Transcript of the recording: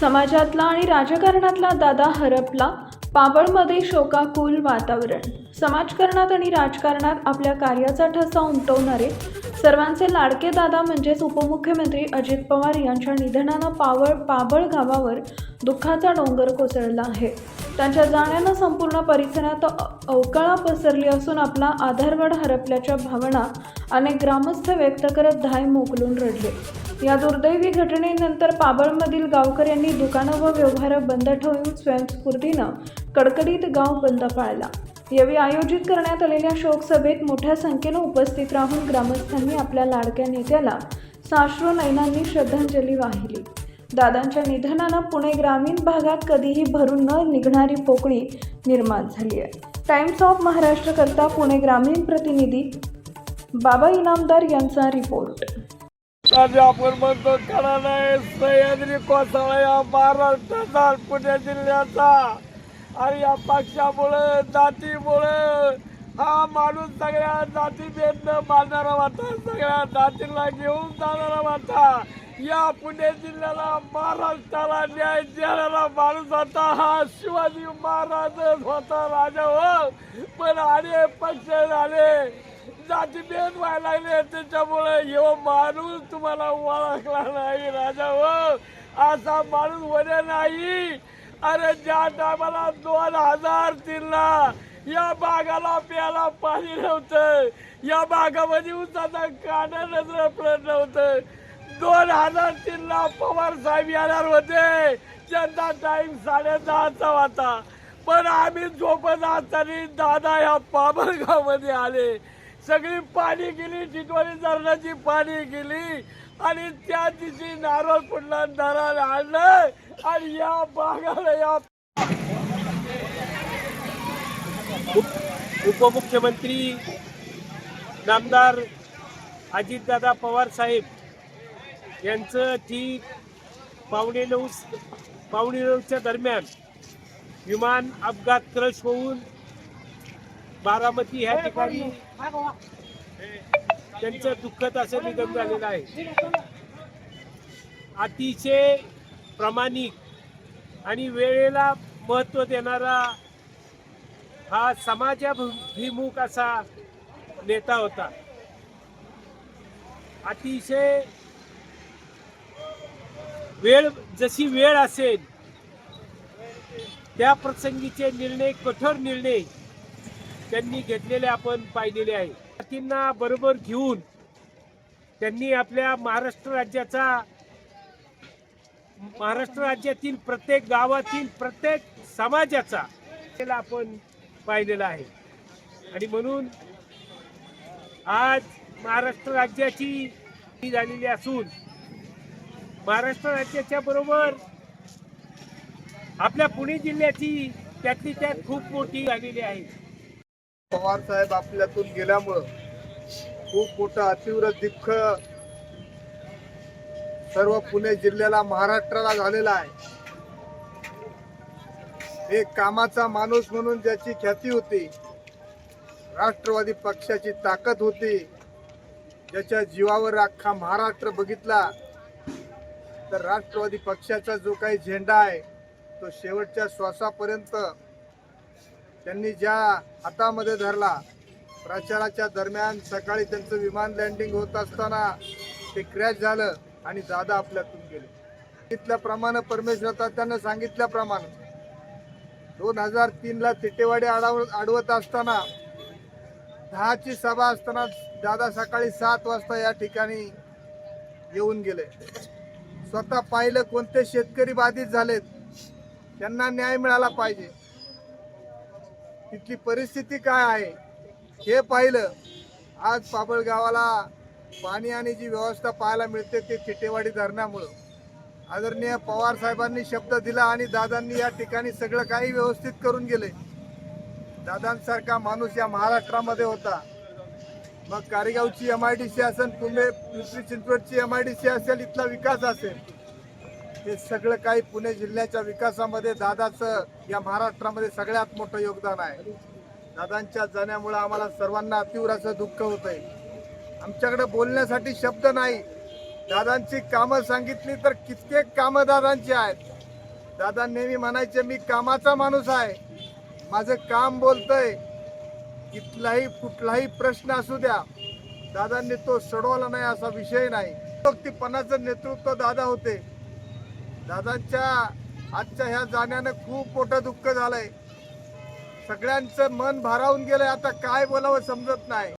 समाजातला आणि राजकारणातला दादा हरपला. पाबळमध्ये शोकाकुल वातावरण. समाजकारणात आणि राजकारणात आपल्या कार्याचा ठसा उमटवणारे सर्वांचे लाडके दादा म्हणजेच उपमुख्यमंत्री अजित पवार यांच्या निधनानं पावळ पाबळ गावावर दुःखाचा डोंगर कोसळला आहे. त्यांच्या जाण्यानं संपूर्ण परिसरात अवकाळा पसरली असून आपला आधारगड हरपल्याच्या भावना अनेक ग्रामस्थ व्यक्त करत धाय मोकलून रडले. या दुर्दैवी घटनेनंतर पाबळमधील गावकऱ्यांनी दुकानं व व्यवहार बंद ठेवून स्वयंस्फूर्तीनं कडकडीत गाव बंद पाळला. यावेळी आयोजित करण्यात आलेल्या शोकसभेत मोठ्या संख्येनं उपस्थित राहून ग्रामस्थांनी आपल्या लाडक्या नेत्याला साश्रू नैनांनी श्रद्धांजली वाहिली. दादांच्या निधनानं पुणे ग्रामीण भागात कधीही भरून न निघणारी पोकळी निर्माण झाली आहे. टाइम्स ऑफ महाराष्ट्रकरता पुणे ग्रामीण प्रतिनिधी बाबा इनामदार यांचा रिपोर्ट. आज आपण म्हणतो खरा नाही सह्याद्री कोसळा या महाराष्ट्राचा पुणे जिल्ह्याचा. आणि या पक्षामुळं जातीमुळं हा माणूस सगळ्या जाती भेदन मारणारा होता सगळ्या जातीला घेऊन जाणारा होता या पुणे जिल्ह्याला महाराष्ट्राला न्याय देणारा माणूस होता हा शिवाजी महाराजच होता राजा हो पण आले पक्ष झाले. जातीभेद व्हायला लागले त्याच्यामुळे यो माणूस तुम्हाला ओळखला नाही राजा हो. असा माणूस होणे नाही. अरे ज्या टायमाला दोन हजार तीनला या बागाला प्याला पाणी नव्हतं या बागामध्ये उसाचा काढा नजर पडत नव्हतं. दोन हजार तीनला पवार साहेब येणार होते. त्यांचा टाईम साडे दहाचा होता. पण आम्ही झोपत असताना दादा या पाबळगावमध्ये आले. सगळी पाणी गेली टिटवाळी धरणाची पाणी गेली आणि त्या दिवशी नारळ पुन्हा धरण आणलं आणि या भागाला या उपमुख्यमंत्री नामदार अजितदादा पवार साहेब यांचं ठीक पावणे नऊ पावणे नऊच्या दरम्यान विमान अपघात क्रश होऊन बारामती ह्या ठिकाणी त्यांचं दुःखद असं निधन झालेलं आहे. अतिशय प्रामाणिक आणि वेळेला महत्त्व देणारा हा समाजाभिमुख असा नेता होता. अतिशय वेळ जशी वेळ असेल त्या प्रसंगीचे निर्णय कठोर निर्णय त्यांनी घेतलेले आपण पाहिलेले आहे. जातींना बरोबर घेऊन त्यांनी आपल्या महाराष्ट्र राज्याचा महाराष्ट्र राज्यातील प्रत्येक गावातील प्रत्येक समाजाचा त्याला आपण पाहिलेला आहे. आणि म्हणून आज महाराष्ट्र राज्याची झालेली असून महाराष्ट्र राज्याच्या बरोबर आपल्या पुणे जिल्ह्याची त्यातली त्यात खूप मोठी झालेली आहे. पवार साहेब आपल्यातून गेल्यामुळं खूप मोठं अतिव्र दुःख सर्व पुणे जिल्ह्याला महाराष्ट्राला झालेला आहे. एक कामाचा माणूस म्हणून ज्याची ख्याती होती राष्ट्रवादी पक्षाची ताकद होती ज्याच्या जीवावर अख्खा महाराष्ट्र बघितला तर राष्ट्रवादी पक्षाचा जो काही झेंडा आहे तो शेवटच्या श्वासापर्यंत त्यांनी ज्या हातामध्ये धरला प्रचाराच्या दरम्यान सकाळी त्यांचं विमान लँडिंग होत असताना ते क्रॅश झालं आणि दादा आपल्यातून गेले. सांगितल्याप्रमाणे परमेश्वर त्यांना सांगितल्याप्रमाणे दोन हजार तीनला तिटेवाडी आडाव अडवत असताना दहाची सभा असताना दादा सकाळी सात वाजता या ठिकाणी येऊन गेले. स्वतः पाहिलं कोणते शेतकरी बाधित झालेत त्यांना न्याय मिळाला पाहिजे. तिथली परिस्थिती काय आहे? हे पाहिलं. आज पाबळ गावाला पाणी आणि जी व्यवस्था पाहायला मिळते ते चिटेवाडी धरणामुळं. आदरणीय पवार साहेबांनी शब्द दिला आणि दादांनी या ठिकाणी सगळं काही व्यवस्थित करून गेले. दादांसारखा माणूस या महाराष्ट्रामध्ये होता. मग कारेगावची एम आय डी सी असेल पुणे पिंपरी चिंचवडची एम आय डी सी असेल इथला विकास असेल. हे सगळं काही पुणे जिल्ह्याच्या विकासामध्ये दादाचं या महाराष्ट्रामध्ये सगळ्यात मोठं योगदान आहे. दादांच्या जाण्यामुळे आम्हाला सर्वांना तीव्र असं दुःख होत आहे आमच्याकडे बोलण्यासाठी शब्द नाही. दादांची कामं सांगितली तर कित्येक कामं दादांची आहेत. दादा नेहमी म्हणायचे मी कामाचा माणूस आहे. माझं काम बोलतंय. कितलाही कुठलाही प्रश्न असू द्या. दादांनी तो सोडवला नाही असा विषय नाही. व्यक्तिपणाचं नेतृत्व दादा होते. दादांच्या आजच्या ह्या जाण्यानं खूप मोठं दुःख झालंय. सगळ्यांचं मन भारावून गेलंय. आता काय बोलावं समजत नाही.